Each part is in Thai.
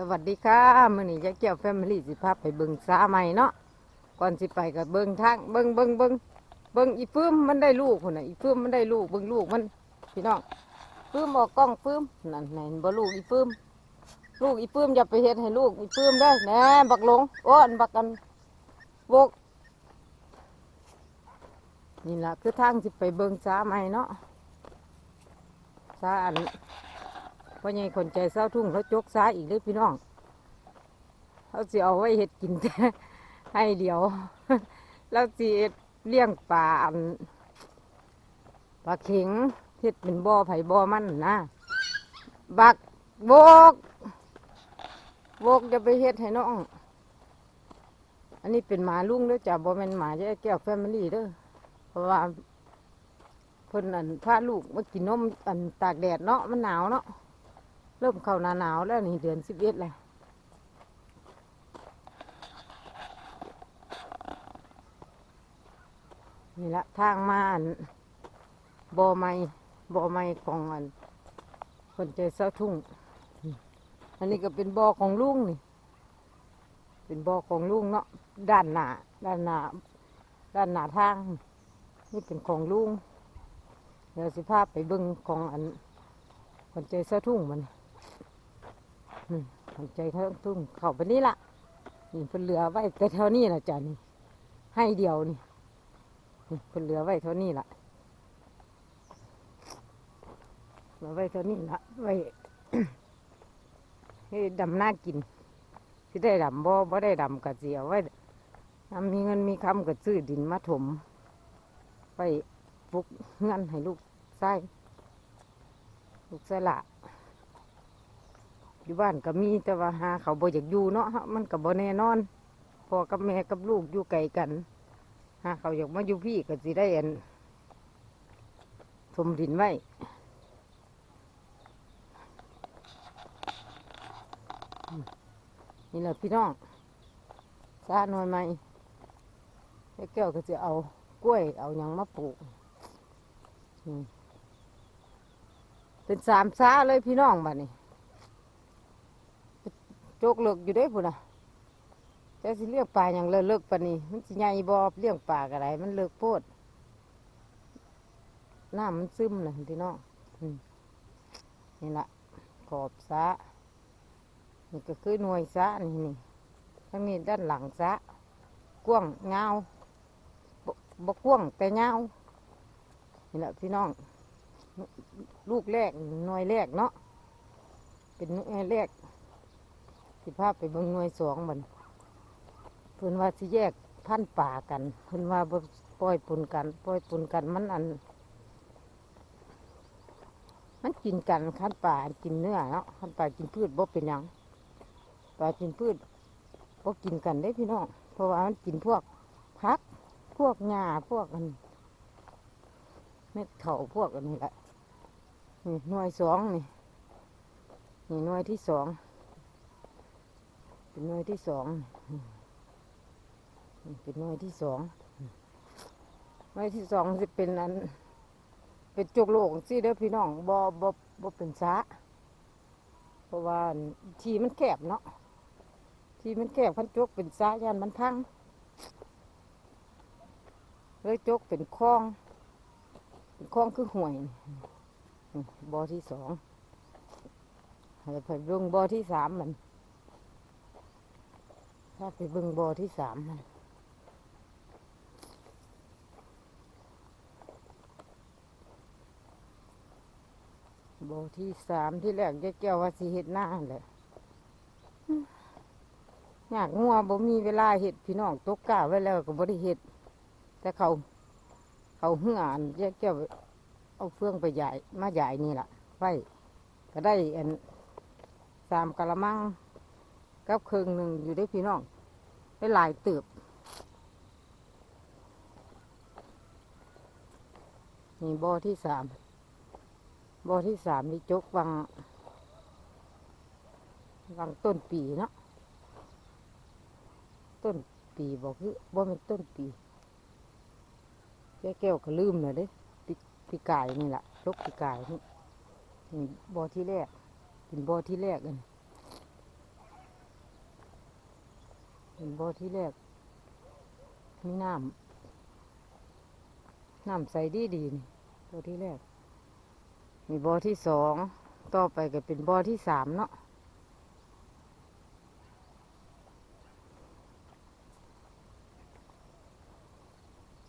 สวัสดีค่ะมื้อนี้ยายเกี่ยวแฟมิลี่สิพาไปเบิ่งสาใหม่เนาะก่อนสิไปก็เบิ่งทางเบิ่งเบิ่งเบิ่งเบิ่งอีปื้มมันได้ลูกพุ่นน่ะอีปื้มมันได้ลูกเบิ่งลูกมันพี่น้องปื้มออกกล้องปื้มนั่นไหนเบ่ลูกอีปื้มลูกอีปื้มอย่าไปเฮ็ดให้ลูกอีปื้มได้แหน่บักหลงโอ้อันบักกันบกนี่ล่ะคือทางสิไปเบิ่งสาใหม่เนาะสาอัน พ่อใหญ่คนใจเศร้าทุ่งเขาจกซ้ายอีกเลยพี่น้องเขาสิเอาไว้เห็ดกินแต่ให้เดียวแล้วสิเฮ็ดเลี้ยงปลาอันปลาเข็งเห็ดเป็นบ่อไผ่บ่อมันนะบักโบกโบกจะไปเฮ็ดให้น้อง อันนี้เป็นหมาลุงเด้อจ้ะบ่แม่นหมาแย่แก้วแฟมิลี่เด้อเพราะว่าเพิ่นอันพาลูกมากินนมอันตากแดดเนาะมันหนาวเนาะ เริ่มเข้าหนาหนาวแล้วนี่เดือนสิบเอ็ดแล้วนี่ละทางมาอันบ่อไม้บ่อไม้ของอันคนใจเศร้าทุ่ง อันนี้ก็เป็นบ่อของลุงนี่ เป็นบ่อของลุงเนาะด้านหน้าด้านหน้าด้านหน้าทาง นี่เป็นของลุงเดี๋ยวสิพาไปเบิ่งของอันคนใจเศร้าทุ่งมัน อืมสนใจเท่าทุ่งเข้าไปนี่ละนี่เพิ่นเหลือไว้แต่เท่านี้ละจ้ะนี่ให้เดียวนี่นี่เพิ่นเหลือไว้เท่านี้ละเหลือไว้เท่านี้ละไว้ให้ดำหน้ากินที่ได้ดำบ่บ่ได้ดำกะเสียไว้ถ้ามีเงินมีคำก็ซื้อดินมาถม ไปปลูกเงินให้ลูกไส้ลูกไส้ละ อยู่บ้านก็มีแต่ว่าหาเขาบ่อยากอยู่เนาะฮะมันก็บ่แน่นอนพ่อกับแม่กับลูกอยู่ไกลกันหาเขาอยากมาอยู่พี่ก็สิได้อันถมดินไว้นี่แหละพี่น้องซาหน่อยไหมแม่แก้วก็จะเอากล้วย เอาหยังมาปลูกเป็นสามซาเลยพี่น้องบ้านนี้ กเลิกอยู่ได้พุ่นน่ะแต่สิเลี้ยงปลาอย่างเลิกเลิกปานนี้มันสิใหญ่บ่เลี้ยงปลาอะไรมันเลิกโพดน้ำมันซึมนะพี่น้องนี่ละขอบสะนี่ก็คือหน่วยสะนี่นี่ทั้งนี้ด้านหลังสะกว้างเงาวบ่บกว้างแต่เงาวนี่แหละพี่น้อง ลูกแรกหน่วยแรกเนาะเป็นหน่วยแรก สิพาไปเบิ่งหน่วยสองมันเพิ่นว่าสิแยกพันป่ากันเพิ่นว่าบ่ปล่อยปนกันปล่อยปนกันมันอัน มันกินกันขั้นป่ากินเนื้อเนาะขั้นป่ากินพืชบ่เป็นหยังป่ากินพืชบ่กินกันได้พี่น้องเพราะว่ามันกินพวกพักพวกหญ้าพวกอันเม็ดเข่าพวกอันนี้แหละนี่หน่วยสองนี่นี่หน่วยที่สอง เป็นน่วยที่สองเป็นน่วยที่สองน่วยที่สองจะเป็นอันเป็นจุกโลกสิเด้อพี่น้องบ่บ่บ่เป็นสาเพราะว่าทีมันแคบเนาะทีมันแคบพันจกเป็นสายันมันพังเลยจกเป็นคลองเป็นคลองคือห่วยบอที่สองให้ไปเบิ่งบอที่สามมัน ถ้าไปเบิ่งบอที่สามมันบอที่สามที่แรกยายแก้วว่าสิเห็ดหน้าแหละอยากงัวบ่มีเวลาเห็ดพี่น้องตกกล้าไว้แล้วก็บ่ได้เห็ดแต่เขา เขาเหื่อนยายแก้วเอาเฟืองไปใหญ่มาใหญ่นี่แหละไว้ก็ได้อันสามกะละมัง กับครึ่งหนึ่งอยู่ได้พี่น้อง ได้หลายเติบนี่บ่อที่สามบ่อที่สามนี่จกวังวังต้นปีเนาะต้นปีบอกคือบ่เป็นต้นปีแก้แก้วก็ลืมเลยเด้ปีปีกายนี่แหละจกปีกายนี่นี่บ่อที่แรกเป็นบ่อที่แรกเลย เป็นบ่อที่แรกมีน้ำน้ำใสดีดีนี่บ่อที่แรก มีบ่อที่สองต่อไปก็เป็นบ่อที่สามเนาะ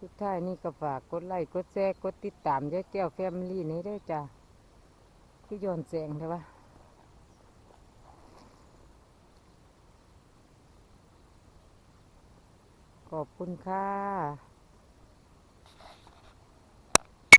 สุดท้ายนี่ก็ฝากกดไลค์กดแชร์กดติดตามยายแก้วแฟมิลี่นี้ด้วยจ้ะคือยอนแสงใช่ปะ ขอบคุณค่ะ